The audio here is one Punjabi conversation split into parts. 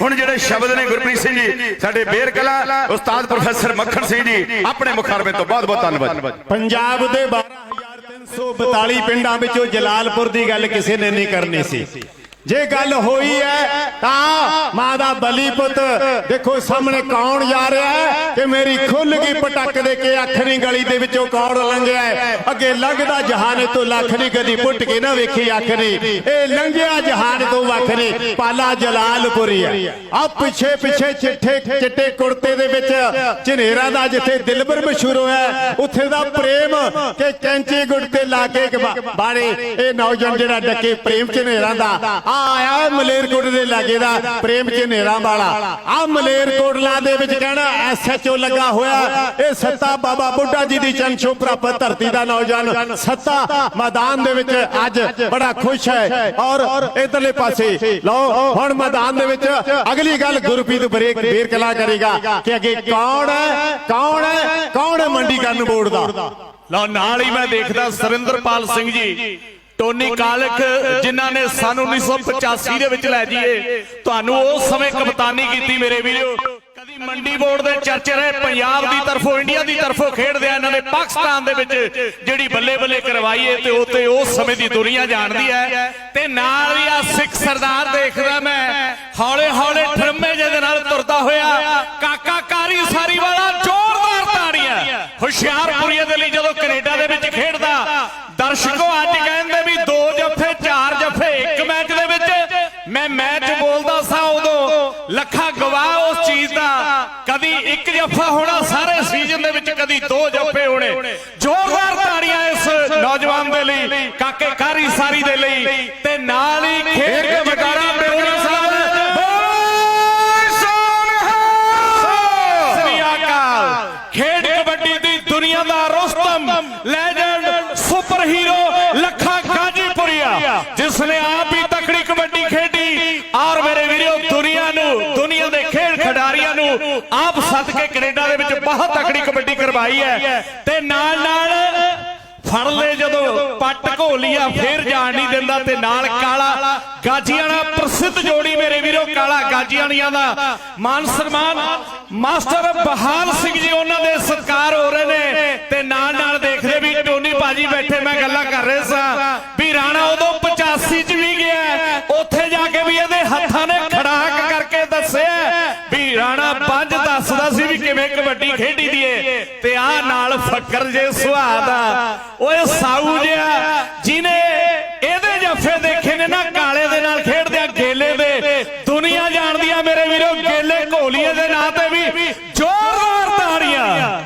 ਹੁਣ ਜਿਹੜੇ ਸ਼ਬਦ ਨੇ ਗੁਰਪ੍ਰੀਤ ਸਿੰਘ ਜੀ, ਸਾਡੇ ਬੇਰ ਕਲਾ ਉਸਤਾਦ ਪ੍ਰੋਫੈਸਰ ਮੱਖਣ ਸਿੰਘ ਜੀ, ਆਪਣੇ ਮੁਖਾਰਬੇ ਤੋਂ ਬਹੁਤ ਬਹੁਤ ਧੰਨਵਾਦ। ਪੰਜਾਬ ਦੇ 12342 ਪਿੰਡਾਂ ਵਿੱਚੋਂ ਜਲਾਲਪੁਰ ਦੀ ਗੱਲ ਕਿਸੇ ਨੇ ਨਹੀਂ ਕਰਨੀ ਸੀ। ਜੇ ਗੱਲ ਹੋਈ ਹੈ ਤਾਂ ਮਾਂ ਦਾ ਬਲੀ ਪੁੱਤ ਦੇਖੋ ਸਾਹਮਣੇ ਕੌਣ ਜਾ ਰਿਹਾ ਹੈ ਕਿ ਮੇਰੀ ਖੁੱਲ ਗਈ ਪਟਕ ਦੇ ਕੇ ਅੱਖ ਨਹੀਂ ਗਲੀ ਦੇ ਵਿੱਚੋਂ ਕੌਣ ਲੰਘਿਆ? ਅੱਗੇ ਲੰਘਦਾ ਜਹਾਨ ਤੋਂ ਲੱਖ ਨਹੀਂ ਕਦੀ ਪੁੱਟ ਕੇ ਨਾ ਵੇਖੀ ਅੱਖ ਨਹੀਂ ਇਹ ਲੰਘਿਆ ਜਹਾਨ ਤੋਂ ਵੱਖ ਨਹੀਂ ਪਾਲਾ ਜਲਾਲਪੁਰੀ ਹੈ ਆ। ਪਿੱਛੇ ਪਿੱਛੇ ਚਿੱਠੇ ਚਿੱਟੇ ਕੁੜਤੇ ਦੇ ਵਿੱਚ ਝਨੇਰਾ ਦਾ ਜਿੱਥੇ ਦਿਲਬਰ ਮਸ਼ਹੂਰ ਹੋਇਆ। ਉੱਥੇ ਦਾ ਪ੍ਰੇਮ ਕਿ ਕੈਂਚੀ ਗੁੱਟ ਤੇ ਲਾ ਕੇ ਬਾਰੇ ਇਹ ਨੌਜਵਾਨ ਜਿਹੜਾ ਡੱਕੇ ਪ੍ਰੇਮ ਝਨੇਰਾ ਦਾ ਆ ਆਇਆ ਮਲੇਰਕੋਟ ਦੇ ਲਾਗੇ ਦਾ ਪ੍ਰੇਮ ਝਨੇਰਾ ਵਾਲਾ। ਆ ਮਲੇਰਕੋਟਲਾ ਦੇ ਵਿੱਚ ਕਹਿਣਾ ਐਸਐਚਓ ਲੱਗਾ ਹੋਇਆ। ਇਹ ਸੱਤਾ ਬਾਬਾ ਬੁੱਢਾ ਜੀ ਦੀ ਚੰਨਸ਼ੋ ਪ੍ਰਾਪਤ ਧਰਤੀ ਦਾ ਨੌਜਵਾਨ। ਸੱਤਾ ਮੈਦਾਨ ਦੇ ਵਿੱਚ ਅੱਜ ਬੜਾ ਖੁਸ਼ ਹੈ। ਔਰ ਇਧਰਲੇ ਪਾਸੇ, ਲਓ, ਹੁਣ ਮੈਦਾਨ ਦੇ ਵਿੱਚ ਅਗਲੀ ਗੱਲ ਗੁਰਪ੍ਰੀਤ ਬਰੇਕ ਬੇਰ ਕਲਾ ਕਰੇਗਾ ਕਿ ਅੱਗੇ ਕੌਣ ਹੈ ਕੌਣ ਹੈ ਕੌਣ ਹੈ ਮੰਡੀ ਕਰਨ ਬੋਰਡ ਦਾ? ਲਓ, ਨਾਲ ਹੀ ਮੈਂ ਦੇਖਦਾ ਸਰਿੰਦਰਪਾਲ ਸਿੰਘ ਜੀ। ਟੋਨੀ ਕਾਲਖ ਜਿਨ੍ਹਾਂ ਨੇ ਸਨ 1985 ਦੇ ਵਿੱਚ ਲੈ ਜੀਏ ਤੁਹਾਨੂੰ ਉਸ ਸਮੇਂ ਕਪਤਾਨੀ ਕੀਤੀ ਮੇਰੇ ਵੀਰੋ। ਕਦੀ ਮੰਡੀ ਬੋਰਡ ਦੇ ਚਰਚੇ ਰਹੇ ਪੰਜਾਬ ਦੀ ਤਰਫੋਂ ਇੰਡੀਆ ਦੀ ਤਰਫੋਂ ਖੇਡਦੇ ਆ ਇਹਨਾਂ ਨੇ ਪਾਕਿਸਤਾਨ ਦੇ ਵਿੱਚ ਜਿਹੜੀ ਬੱਲੇ ਬੱਲੇ ਕਰਵਾਈ ਏ ਤੇ ਉਹ ਤੇ ਉਸ ਸਮੇਂ ਦੀ ਦੁਨੀਆ ਜਾਣਦੀ ਹੈ। ਤੇ ਨਾਲ ਹੀ ਆ ਸਿੱਖ ਸਰਦਾਰ ਦੇਖਦਾ ਮੈਂ। ਹੁਸ਼ਿਆਰਪੁਰੀਏ ਲਈ ਜਦੋਂ ਕੈਨੇਡਾ ਦੇ ਵਿੱਚ ਖੇਡਦਾ, ਦਰਸ਼ਕੋ ਅੱਜ ਕਹਿੰਦੇ ਵੀ ਦੋ ਜੱਫੇ, ਚਾਰ ਜੱਫੇ, ਇੱਕ ਮੈਚ ਦੇ ਵਿੱਚ ਮੈਂ ਮੈਚ ਬੋਲਦਾ ਸਾਂ ਉਦੋਂ, ਲੱਖਾਂ ਗਵਾਹ ਉਸ ਚੀਜ਼ ਦਾ, ਕਦੀ ਇੱਕ ਜੱਫਾ ਹੋਣਾ, ਸਾਰੇ ਸੀਜ਼ਨ ਦੇ ਵਿੱਚ ਕਦੀ ਦੋ ਜੱਫੇ ਹੋਣੇ। ਜ਼ੋਰਦਾਰ ਤਾੜੀਆਂ ਇਸ ਨੌਜਵਾਨ ਦੇ ਲਈ, ਕਾਕੇ ਕਾਰੀ ਸਾਰੀ ਦੇ ਲਈ ਤੇ ਨਾਲ ਹੀ ਖੇਡ ਕੇ ਜਗਾਰਾ ਪਿੰਡਰਾ ਸਾਹਿਬ ਸ੍ਰੀ ਅਕਾਲ ਖੇਡ ਕਬੱਡੀ ਦੀ ਦੁਨੀਆ ਦਾ Rustam legend super hero Lakha Gajipuria ਜਿਸ ਨੇ ਆਪ ਹੀ ਤਕੜੀ ਕਬੱਡੀ ਖੇਡੀ ਔਰ ਮੇਰੇ ਵੀਰੋ ਦੁਨੀਆ ਨੂੰ ਦੁਨੀਆ ਦੇ ਖੇਡ ਖਿਡਾਰੀਆਂ ਨੂੰ ਆਪ ਸੱਦ ਕੇ ਕੈਨੇਡਾ ਦੇ ਵਿੱਚ ਬਹੁਤ ਤਕੜੀ ਕਬੱਡੀ ਕਰਵਾਈ ਹੈ। ਤੇ ਨਾਲ ਨਾਲ ਫੜ ਲੈ ਜਦੋਂ ਪੱਟ ਘੋਲੀਆ, ਫੇਰ ਜਾਣ ਨਹੀਂ ਦਿੰਦਾ ਤੇ ਨਾਲ ਕਾਲਾ ਗਾਜੀਆਣਾ ਪ੍ਰਸਿੱਧ ਜੋੜੀ ਮੇਰੇ ਵੀਰੋ, ਕਾਲਾ ਗਾਜੀਆਣੀਆਂ ਦਾ। ਮਾਨ ਸਨਮਾਨ ਮਾਸਟਰ ਬਹਾਲ ਸਿੰਘ ਜੀ ਫੱਕਰ ਜੇ ਸੁਹਾਗ ਓਏ ਸਾਊ ਜਿਹਾ ਜਿਨੇ ਇਹਦੇ ਜੱਫੇ ਦੇਖੇ ਨੇ ਨਾ, ਕਾਲੇ ਦੇ ਨਾਲ ਖੇਡਦਿਆਂ ਗੇਲੇ ਦੇ। ਦੁਨੀਆ ਜਾਣਦੀ ਆ ਮੇਰੇ ਵੀਰੋ, ਗੇਲੇ ਘੋਲੀਏ ਦੇ ਨਾਂ ਤੇ ਵੀ ਜ਼ੋਰਦਾਰ ਤਾੜੀਆਂ।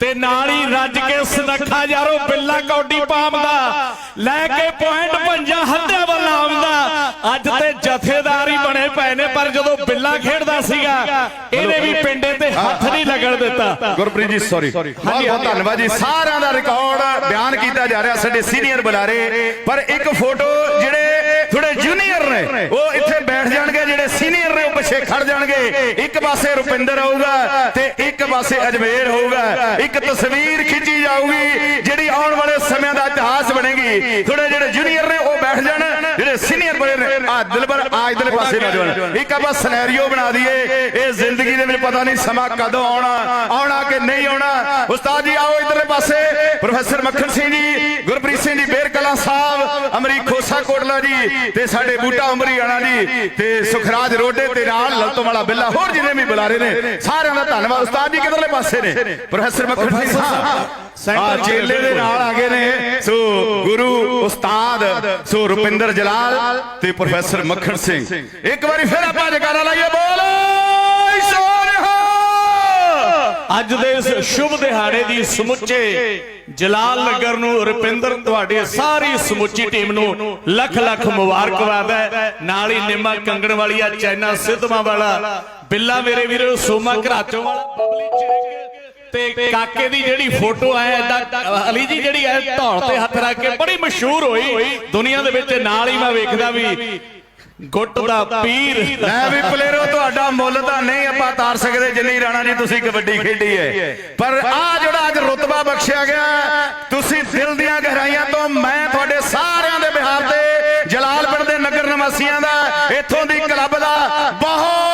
ਤੇ ਨਾਲ ਹੀ ਰੱਜ ਕੇ ਸਨੱਖਾ ਯਾਰੋ, ਬਿੱਲਾ ਕੌਡੀ ਪਾਉਂਦਾ ਲੈ ਕੇ ਪੁਆਇੰਟ ਪੰਜਾ ਹੱਦੇ ਵੱਲ ਆਉਂਦਾ। ਅੱਜ ਤੇ ਜਥੇਦਾਰ ਹੀ ਬਣੇ ਪਏ ਨੇ ਪਰ ਜਦੋਂ ਬਿੱਲਾ ਖੇਡਦਾ ਸੀਗਾ ਇਹਨੇ ਵੀ ਪਿੰਡੇ ਤੇ ਹੱਥ ਨਹੀਂ ਲੱਗਣ ਦਿੱਤਾ ਗੁਰਪ੍ਰੀਤ ਜੀ ਸੌਰੀ ਬਹੁਤ ਬਹੁਤ ਧੰਨਵਾਦ ਜੀ। ਸਾਰਿਆਂ ਦਾ ਰਿਕਾਰਡ ਬਿਆਨ ਕੀਤਾ ਜਾ ਰਿਹਾ ਸਾਡੇ ਸੀਨੀਅਰ ਬੁਲਾਰੇ ਪਰ ਇੱਕ ਫੋਟੋ ਜਿਹੜੇ ਥੋੜੇ ਜੂਨੀਅਰ ਨੇ ਉਹ ਇੱਥੇ ਬੈਠ ਜਾਣਗੇ ਜਿਹੜੇ ਸੀਨੀਅਰ ਨੇ ਉਹ ਪਿੱਛੇ ਖੜ ਜਾਣਗੇ। ਇੱਕ ਪਾਸੇ ਰੁਪਿੰਦਰ ਆਊਗਾ ਤੇ ਇੱਕ ਪਾਸੇ ਅਜਮੇਰ ਹੋਊਗਾ। ਇੱਕ ਤਸਵੀਰ ਖਿੱਚੀ ਜਾਊਗੀ ਜਿਹੜੀ ਆਉਣ ਵਾਲੇ ਸਮਿਆਂ ਦਾ ਇਤਿਹਾਸ ਬਣੇਗੀ। ਥੋੜੇ ਜਿਹੜੇ ਜੂਨੀਅਰ ਨੇ ਉਹ ਬੈਠ ਜਾਣ। ਜਿਹੜੇ ਸੀਨੀਅਰ ਬਣੇ ਨੇ, ਆ ਦਿਲਬਰ ਆ ਇਧਰਲੇ ਪਾਸੇ ਨੌਜਵਾਨ। ਇੱਕ ਆਪਾਂ ਸਿਨੈਰੀਓ ਬਣਾ ਦਈਏ, ਇਹ ਜ਼ਿੰਦਗੀ ਦੇ ਵਿੱਚ ਪਤਾ ਨਹੀਂ ਸਮਾਂ ਕਦੋਂ ਆਉਣਾ ਆਉਣਾ ਕਿ ਨਹੀਂ ਆਉਣਾ। ਉਸਤਾਦ ਜੀ, ਆਓ ਇਧਰਲੇ ਪਾਸੇ। ਪ੍ਰੋਫੈਸਰ ਮੱਖਣ ਸਿੰਘ ਜੀ, ਗੁਰਪ੍ਰੀਤ ਸਿੰਘ ਜੀ ਬੇਰ ਕਲਾ ਸਾਹਿਬ, ਅਮਰੀਕੋ ਖੋਸਾ ਕੋਟਲਾ ਜੀ ਤੇ ਸਾਡੇ ਬੂਟਾ ਉਮਰੀ ਆਣਾ ਜੀ ਤੇ ਸੁਖਰਾਜ ਰੋਡੇ ਤੇ ਨਾਲ ਲਲਤੋਂ ਵਾਲਾ ਬਿੱਲਾ ਹੋਰ ਜਿਹਨੇ ਵੀ ਬੁਲਾਰੇ ਨੇ ਸਾਰਿਆਂ ਦਾ ਧੰਨਵਾਦ। ਉਸਤਾਦ ਜੀ ਕਿਧਰਲੇ ਪਾਸੇ ਨੇ? ਪ੍ਰੋਫੈਸਰ ਮੱਖਣ ਸਿੰਘ ਸਾਹਿਬ। ਆ ਚੇਲੇ ਦੇ ਨਾਲ ਆ ਗਏ ਨੇ। ਸੋ ਗੁਰੂ ਉਸਤਾਦ ਸੋ ਰੁਪਿੰਦਰ ਜਲਾਲ ਤੇ ਪ੍ਰੋਫੈਸਰ ਮੱਖਣ ਸਿੰਘ। ਇੱਕ ਵਾਰੀ ਫਿਰ ਆਪਾਂ ਜਕਾਰਾ ਲਾਈਏ ਬੋਲ! ਅੱਜ ਦੇ ਇਸ ਸ਼ੁਭ ਦਿਹਾੜੇ ਦੀ ਸਮੁੱਚੇ ਜਲਾਲ ਨਗਰ ਨੂੰ ਰੁਪਿੰਦਰ ਤੁਹਾਡੇ ਸਾਰੀ ਸਮੁੱਚੀ ਟੀਮ ਨੂੰ ਲੱਖ ਲੱਖ ਮੁਬਾਰਕਬਾਦ ਹੈ। ਨਾਲ ਹੀ ਨਿੰਮਾ ਕੰਗਣ ਵਾਲੀ ਆ ਚੈਨਾ ਸਿੱਧਵਾਂ ਵਾਲਾ, ਬਿੱਲਾ ਮੇਰੇ ਵੀਰੋ, ਸੋਮਾ ਘਰਾਚੋਂ ਵਾਲਾ, ਬਬਲੀ ਚਿਰਕ ਤੇ ਕਾਕੇ ਦੀ ਜਿਹੜੀ ਫੋਟੋ ਹੈ ਐਡਾ ਅਲੀ ਜੀ ਜਿਹੜੀ ਹੈ, ਧੌਣ ਤੇ ਹੱਥ ਰੱਖ ਕੇ ਬੜੀ ਮਸ਼ਹੂਰ ਹੋਈ। ਦੁਨੀਆ ਦੇ ਵਿੱਚ ਨਾਲ ਹੀ ਮੈਂ ਵੇਖਦਾ ਵੀ ਗੁੱਟ ਦਾ ਪੀਰ। ਲੈ ਵੀ ਪਲੇਰੋ ਤੁਹਾਡਾ ਮੁੱਲ ਤਾਂ ਨਹੀਂ ਆਪਾਂ ਤਾਰ ਸਕਦੇ ਜਿੰਨੀ ਰਾਣਾ ਜੀ ਤੁਸੀਂ ਕਬੱਡੀ ਖੇਡੀ ਹੈ ਪਰ ਆ ਜਿਹੜਾ ਅੱਜ ਰੁਤਬਾ ਬਖਸ਼ਿਆ ਗਿਆ ਤੁਸੀਂ ਦਿਲ ਦੀਆਂ ਗਹਿਰਾਈਆਂ ਤੋਂ ਮੈਂ ਤੁਹਾਡੇ ਸਾਰਿਆਂ ਦੇ ਬਿਹਾਰ ਤੇ ਜਲਾਲਪੁਰ ਦੇ ਨਗਰ ਨਿਵਾਸੀਆਂ ਦਾ ਇੱਥੋਂ ਦੀ ਕਲੱਬ ਦਾ ਬਹੁਤ